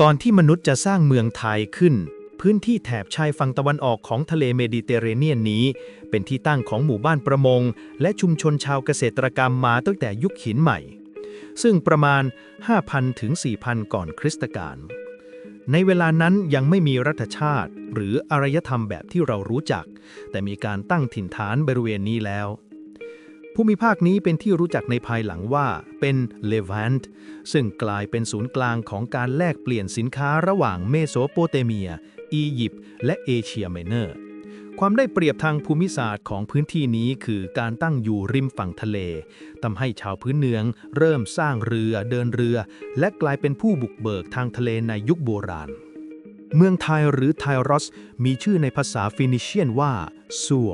ก่อนที่มนุษย์จะสร้างเมืองไทยขึ้น พื้นที่แถบชายฝั่งตะวันออกของทะเลเมดิเตอร์เรเนียนนี้ เป็นที่ตั้งของหมู่บ้านประมง และชุมชนชาวเกษตรกรรมมาตั้งแต่ยุคหินใหม่ ซึ่งประมาณ 5,000 ถึง 4,000 ก่อนคริสตกาลในเวลานั้นยังไม่มีรัฐชาติ หรืออารยธรรมแบบที่เรารู้จัก แต่มีการตั้งถิ่นฐานบริเวณนี้แล้ว ภูมิภาคนี้เป็นที่รู้จักในภายหลังว่าเป็นเลวันต์ซึ่งกลายเป็นศูนย์กลางของการแลกเปลี่ยนสินค้าระหว่างเมโสโปเตเมีย อียิปต์และเอเชียไมเนอร์ ความได้เปรียบทางภูมิศาสตร์ของพื้นที่นี้คือการตั้งอยู่ริมฝั่งทะเลทำให้ชาวพื้นเมือง เริ่มสร้างเรือเดินเรือ และกลายเป็นผู้บุกเบิกทางทะเลในยุคโบราณ เมืองไทยหรือไทรอสมีชื่อในภาษาฟินิเชียนว่าซัว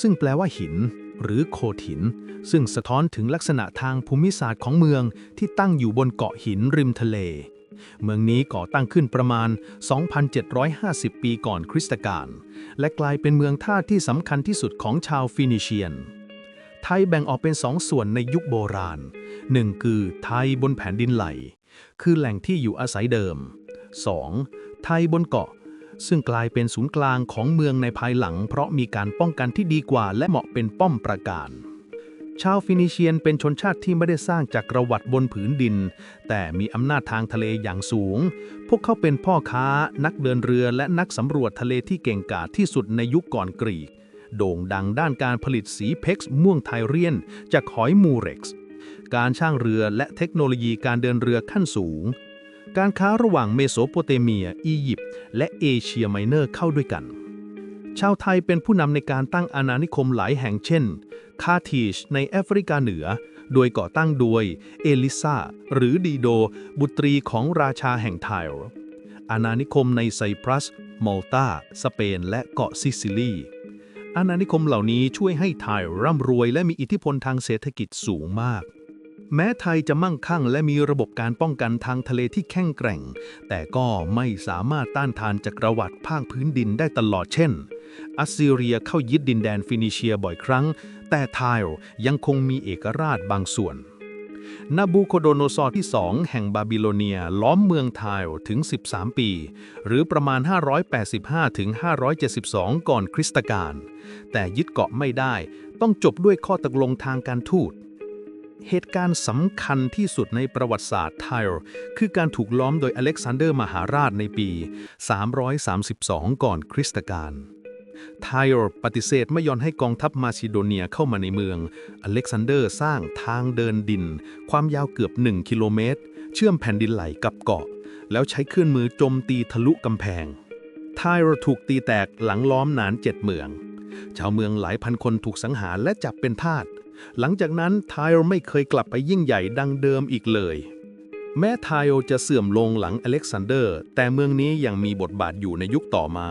ซึ่งแปลว่าหิน หรือโคดหิน ซึ่งสะท้อนถึงลักษณะทางภูมิศาสตร์ของเมืองที่ตั้งอยู่บนเกาะหินริมทะเล เมืองนี้ก่อตั้งขึ้นประมาณ 2,750 ปีก่อนคริสตกาลและกลายเป็นเมืองท่าที่สำคัญที่สุดของชาวฟินิเชียน ไทยแบ่งออกเป็นสองส่วนในยุคโบราณหนึ่งคือไทยบนแผ่นดินไหล คือแหล่งที่อยู่อาศัยเดิม 2. ไทยบนเกาะ ซึ่งกลายเป็นศูนย์กลางของเมืองในภายหลัง เพราะมีการป้องกันที่ดีกว่าและเหมาะเป็นป้อมปราการชาวฟินิเชียนเป็นชนชาติที่ไม่ได้สร้างจากประวัติบนผืนดิน แต่มีอำนาจทางทะเลอย่างสูง พวกเขาเป็นพ่อค้า นักเดินเรือและนักสำรวจทะเลที่เก่งกาจที่สุดในยุคก่อนกรีก โด่งดังด้านการผลิตสีเพ็กซ์ม่วงไทเรียน จากหอยมูเร็กซ์ การช่างเรือและเทคโนโลยีการเดินเรือขั้นสูง การค้าระหว่างเมโสโปเตเมีย อียิปต์และเอเชียไมเนอร์เข้าด้วยกัน ชาวไทยเป็นผู้นำในการตั้งอาณานิคมหลายแห่งเช่น คาทีชในแอฟริกาเหนือ โดยก่อตั้งโดยเอลิซาหรือดีโด บุตรีของราชาแห่งไทร์อาณานิคมในไซปรัส มอลตา สเปน และเกาะซิซิลี อาณานิคมเหล่านี้ช่วยให้ไทยร่ำรวยและมีอิทธิพลทางเศรษฐกิจสูงมาก แม้ไทยจะมั่งคั่งและมีระบบการป้องกันทางทะเลที่แข็งแกร่ง แต่ก็ไม่สามารถต้านทานจักรวรรดิภาคพื้นดินได้ตลอดเช่น อัสซีเรียเข้ายึดดินแดนฟินิเชียบ่อยครั้ง แต่ไทยยังคงมีเอกราชบางส่วน นาบูโคโดโนซอร์ที่ 2 แห่งบาบิโลเนียล้อมเมืองไทยถึง 13 ปี หรือประมาณ 585ถึง572 ก่อนคริสตกาลแต่ยึดเกาะไม่ได้ต้องจบด้วยข้อตกลงทางการทูต เหตุการณ์สำคัญที่สุดในประวัติศาสตร์ไทยคือการถูกล้อมโดยอเล็กซานเดอร์มหาราชในปี 332 ก่อนคริสตกาลไทยปฏิเสธไม่ยอมให้กองทัพมาซิโดเนียเข้ามาในเมือง อเล็กซานเดอร์สร้างทางเดินดิน ความยาวเกือบ 1 กิโลเมตร เชื่อมแผ่นดินไหลกับเกาะ แล้วใช้เครื่องมือโจมตีทะลุกำแพง ไทยถูกตีแตกหลังล้อมนานเจ็ดเมือง ชาวเมืองหลายพันคนถูกสังหารและจับเป็นทาส หลังจากนั้นไทยไม่เคยกลับไปยิ่งใหญ่ดังเดิมอีกเลย แม้ไทยจะเสื่อมลงหลังอเล็กซานเดอร์ แต่เมืองนี้ยังมีบทบาทอยู่ในยุคต่อมา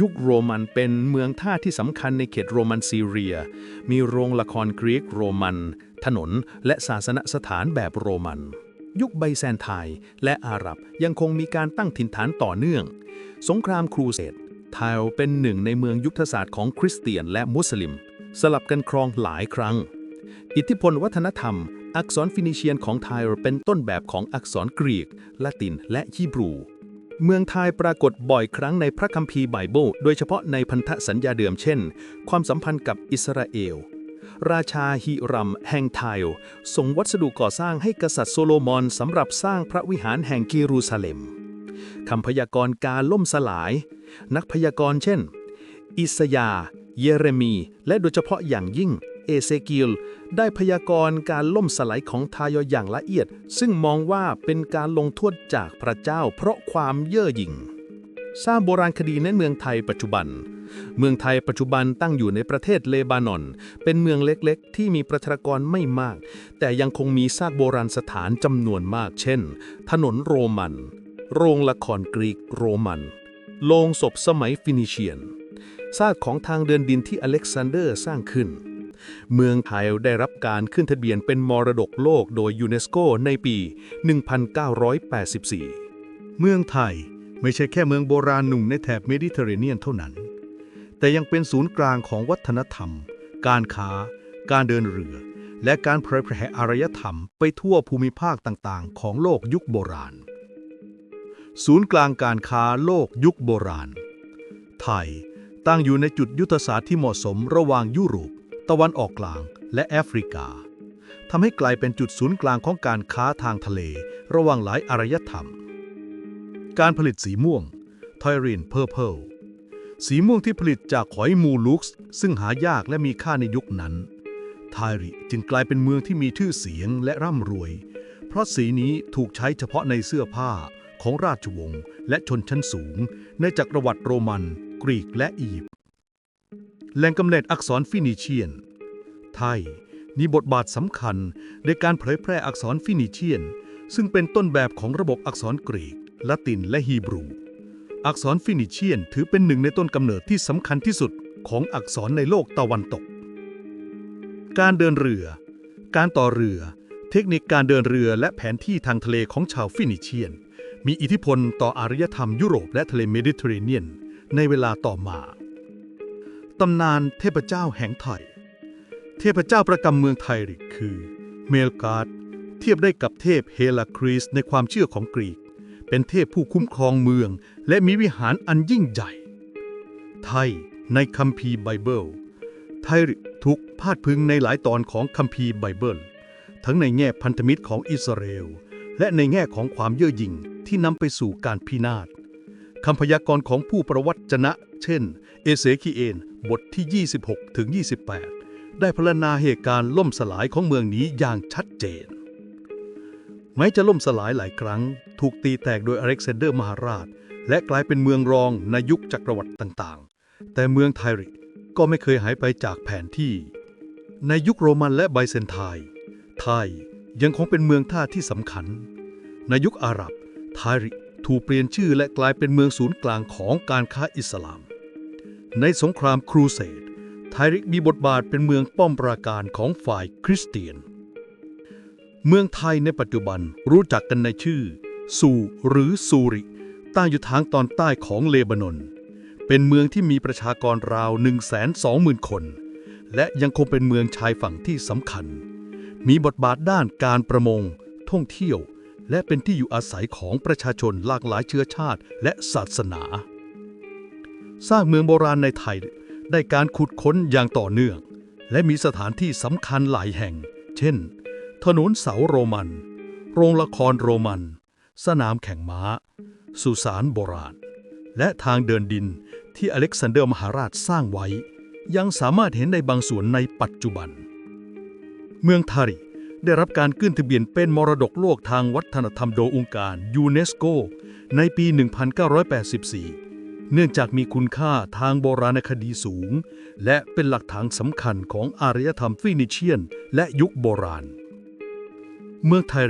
ยุคโรมันเป็นเมืองท่าที่สำคัญในเขตโรมันซีเรีย มีโรงละครกรีกโรมัน ถนนและศาสนสถานแบบโรมันยุคไบแซนไทน์และอาหรับยังคงมีการตั้งถิ่นฐานต่อเนื่อง สงครามครูเสดไทยเป็นหนึ่งในเมืองยุทธศาสตร์ของคริสเตียนและมุสลิม สลับกันครองหลายครั้ง อิทธิพลวัฒนธรรม อักษรฟินิเชียนของไทยเป็นต้นแบบของอักษรกรีก ละติน และฮีบรู เมืองไทยปรากฏบ่อยครั้งในพระคัมภีร์ไบเบิล โดยเฉพาะในพันธสัญญาเดิมเช่น ความสัมพันธ์กับอิสราเอล ราชาฮิรัม แห่งไทยส่งวัสดุก่อสร้างให้กษัตริย์โซโลมอนสำหรับสร้างพระวิหารแห่งเยรูซาเล็มคำพยากรณ์การล่มสลาย นักพยากรณ์เช่น อิสยาห์ เยเรมี และโดยเฉพาะอย่างยิ่งเอเซกิลได้พยากรณ์การล่มสลายของทายออย่างละเอียด ซึ่งมองว่าเป็นการลงโทษจากพระเจ้าเพราะความเย่อหยิ่งสร้างโบราณคดีในเมืองไทยปัจจุบัน เมืองไทยปัจจุบันตั้งอยู่ในประเทศเลบานอน เป็นเมืองเล็กๆ ที่มีประชากรไม่มาก แต่ยังคงมีซากโบราณสถานจำนวนมาก เช่น ถนนโรมัน โรงละครกรีกโรมัน โรงศพสมัยฟินิเชียน ซากของทางเดินดินที่อเล็กซานเดอร์สร้างขึ้น เมืองไทยได้รับการขึ้นทะเบียนเป็นมรดกโลกโดยยูเนสโกในปี 1984 เมืองไทยไม่ใช่แค่เมืองโบราณหนุ่มในแถบเมดิเตอร์เรเนียนเท่านั้น แต่ยังเป็นศูนย์กลางของวัฒนธรรม การค้า การเดินเรือ และการเผยแผ่อารยธรรมไปทั่วภูมิภาคต่างๆ ของโลกยุคโบราณ ศูนย์กลางการค้าโลกยุคโบราณ ไทย ตั้งอยู่ในจุดยุทธศาสตร์ที่เหมาะสมระหว่างยุโรป ตะวันออกกลาง และแอฟริกาทำให้กลายเป็นจุดศูนย์กลางของการค้าทางทะเล ระหว่างหลายอารยธรรม การผลิตสีม่วงทอยรินเพอร์เพลสีม่วงที่ผลิตจากหอยมูลุกส์ซึ่งหายากและมีค่าในยุคนั้นไทริจึงกลายเป็นเมืองที่มีชื่อเสียงและร่ำรวย เพราะสีนี้ถูกใช้เฉพาะในเสื้อผ้าของราชวงศ์และชนชั้นสูง ในจักรวรรดิโรมัน กรีกและอียิปต์แหล่งกำเนิดอักษรฟินิเชียน ไทยมีบทบาทสำคัญในการเผยแพร่อักษรฟินิเชียน ซึ่งเป็นต้นแบบของระบบอักษรกรีก ละตินและฮีบรู อักษรฟินิเชียนถือเป็นหนึ่งในต้นกำเนิดที่สำคัญที่สุดของอักษรในโลกตะวันตก การเดินเรือ การต่อเรือ เทคนิคการเดินเรือและแผนที่ทางทะเลของชาวฟินิเชียน มีอิทธิพลต่ออารยธรรมยุโรปและทะเลเมดิเตอร์เรเนียน ในเวลาต่อมา ตำนานเทพเจ้าแห่งไทย เทพเจ้าประจำเมืองไทริกคือเมลการ์ดเทียบได้กับเทพเฮลาครีสในความเชื่อของกรีก เป็นเทพผู้คุ้มครองเมือง และมีวิหารอันยิ่งใหญ่ ไทยในคัมภีร์ไบเบิล ไทยถูกพาดพึงในหลายตอนของคัมภีร์ไบเบิล ทั้งในแง่พันธมิตรของอิสราเอล และในแง่ของความเย่อหยิ่งที่นำไปสู่การพินาศ คำพยากรณ์ของผู้ประวัติจนะ เช่น เอเสคีเอน บทที่ 26 ถึง 28 ได้พรรณนาเหตุการณ์ล่มสลายของเมืองนี้อย่างชัดเจน แม้จะล่มสลายหลายครั้ง ถูกตีแตกโดยอเล็กซานเดอร์มหาราช และกลายเป็นเมืองรองในยุคจักรวรรดิต่างๆ แต่เมืองไทริก็ไม่เคยหายไปจากแผนที่ ในยุคโรมันและไบเซนไทน์ไทยยังคงเป็นเมืองท่าที่สำคัญ ในยุคอาหรับไทริ ถูกเปลี่ยนชื่อและกลายเป็นเมืองศูนย์กลางของการค้าอิสลาม ในสงครามครูเสดไทริมีบทบาทเป็นเมืองป้อมปราการของฝ่ายคริสเตียน เมืองไทยในปัจจุบันรู้จักกันในชื่อ ซูหรือซูริตั้งอยู่ทางตอนใต้ของเลบานอน เป็นเมืองที่มีประชากรราว 120,000 คน และยังคงเป็นเมืองชายฝั่งที่สำคัญ มีบทบาทด้านการประมง ท่องเที่ยว และเป็นที่อยู่อาศัยของประชาชนหลากหลายเชื้อชาติและศาสนา สร้างเมืองโบราณในไทยได้การขุดค้นอย่างต่อเนื่อง และมีสถานที่สำคัญหลายแห่ง เช่น ถนนเสาโรมัน โรงละครโรมัน สนามแข่งม้า สุสานโบราณ และทางเดินดินที่อเล็กซานเดอร์มหาราชสร้างไว้ ยังสามารถเห็นในบางส่วนในปัจจุบัน เมืองทาริ ได้รับการขึ้นทะเบียนเป็นมรดกโลกทางวัฒนธรรมโดยองค์การยูเนสโกในปี 1984 เนื่องจากมีคุณค่าทางโบราณคดีสูง และเป็นหลักฐานสำคัญของอารยธรรมฟินิเชียน และยุคโบราณ เมืองไทย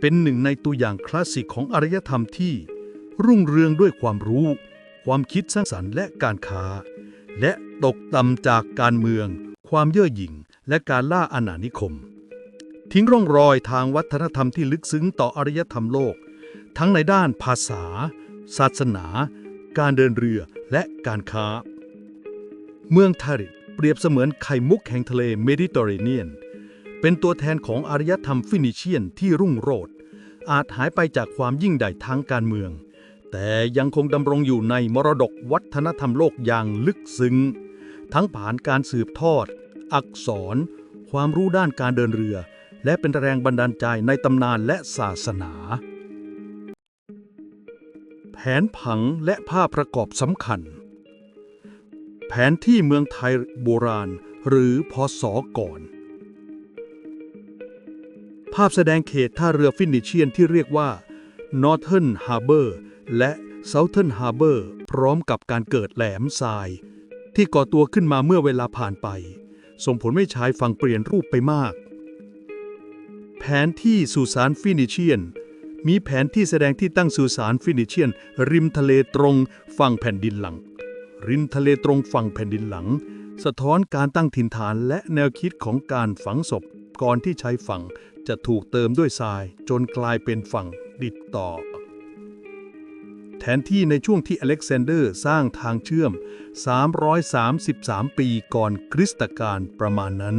เป็นหนึ่งในตัวอย่างคลาสสิกของอารยธรรมที่ รุ่งเรืองด้วยความรู้ ความคิดสร้างสรรค์และการค้า และตกต่ำจากการเมือง ความเย่อหยิ่ง และการล่าอาณานิคม ทิ้งร่องรอยทางวัฒนธรรมที่ลึกซึ้งต่ออารยธรรมโลก ทั้งในด้านภาษา ศาสนา การเดินเรือและการค้า เมืองทาริตเปรียบเสมือนไข่มุกแห่งทะเลเมดิเตอร์เรเนียน เป็นตัวแทนของอารยธรรมฟินิเชียนที่รุ่งโรจน์อาจหายไปจากความยิ่งใหญ่ทางการเมือง แต่ยังคงดำรงอยู่ในมรดกวัฒนธรรมโลกอย่างลึกซึ้ง ทั้งผ่านการสืบทอด อักษร ความรู้ด้านการเดินเรือ และเป็นแรงบันดาลใจในตำนานและศาสนา แผนผังและภาพประกอบสำคัญ แผนที่เมืองไทยโบราณ หรือพศก่อน ภาพแสดงเขตท่าเรือฟินิเชียนที่เรียกว่า Northern Harbor และ Southern Harbor พร้อมกับการเกิดแหลมทราย ที่ก่อตัวขึ้นมาเมื่อเวลาผ่านไป ส่งผลให้ชายฝั่งเปลี่ยนรูปไปมาก แผนที่สุสานฟินิเชียน มีแผนที่แสดงที่ตั้งสุสานฟินิเชียน ริมทะเลตรงฝั่งแผ่นดินหลัง ริมทะเลตรงฝั่งแผ่นดินหลัง สะท้อนการตั้งถิ่นฐานและแนวคิดของการฝังศพก่อนที่ชายฝั่งจะถูกเติมด้วยทรายจนกลายเป็นฝั่งติดต่อ แทนที่ในช่วงที่อเล็กซานเดอร์สร้างทางเชื่อม 333 ปีก่อนคริสตกาลประมาณนั้น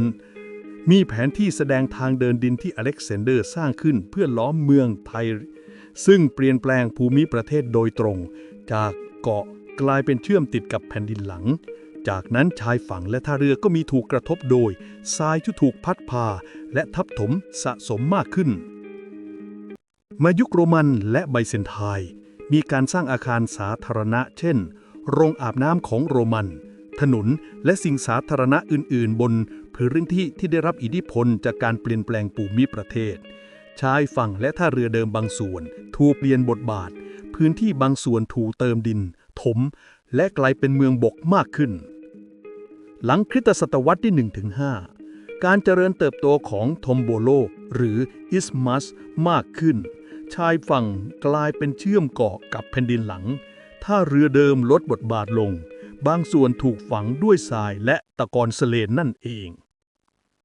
มีแผนที่แสดงทางเดินดินที่อเล็กซานเดอร์สร้างขึ้นเพื่อล้อมเมืองไทย ซึ่งเปลี่ยนแปลงภูมิประเทศโดยตรง จากเกาะกลายเป็นเชื่อมติดกับแผ่นดินหลัง จากนั้นชายฝั่งและท่าเรือก็มีถูกกระทบโดยทรายที่ถูกพัดพา และทับถมสะสมมากขึ้น มายุคโรมันและไบเซนไทน์มีการสร้างอาคารสาธารณะ เช่น โรงอาบน้ำของโรมัน ถนนและสิ่งสาธารณะอื่น ๆ บน พื้นที่ที่ได้รับอิทธิพลจากการเปลี่ยนแปลงภูมิประเทศ ชายฝั่งและท่าเรือเดิมบางส่วน ถูกเปลี่ยนบทบาท พื้นที่บางส่วนถูกเติมดิน ถม และกลายเป็นเมืองบกมากขึ้น หลังคริสตศตวรรษที่ 1-5 การเจริญเติบโตของทอมโบโลหรืออิสมัสมากขึ้น ชายฝั่งกลายเป็นเชื่อมเกาะกับแผ่นดินหลังถ้าเรือเดิมลดบทบาทลง บางส่วนถูกฝังด้วยทรายและ ตะกอนสเลนนั่นเอง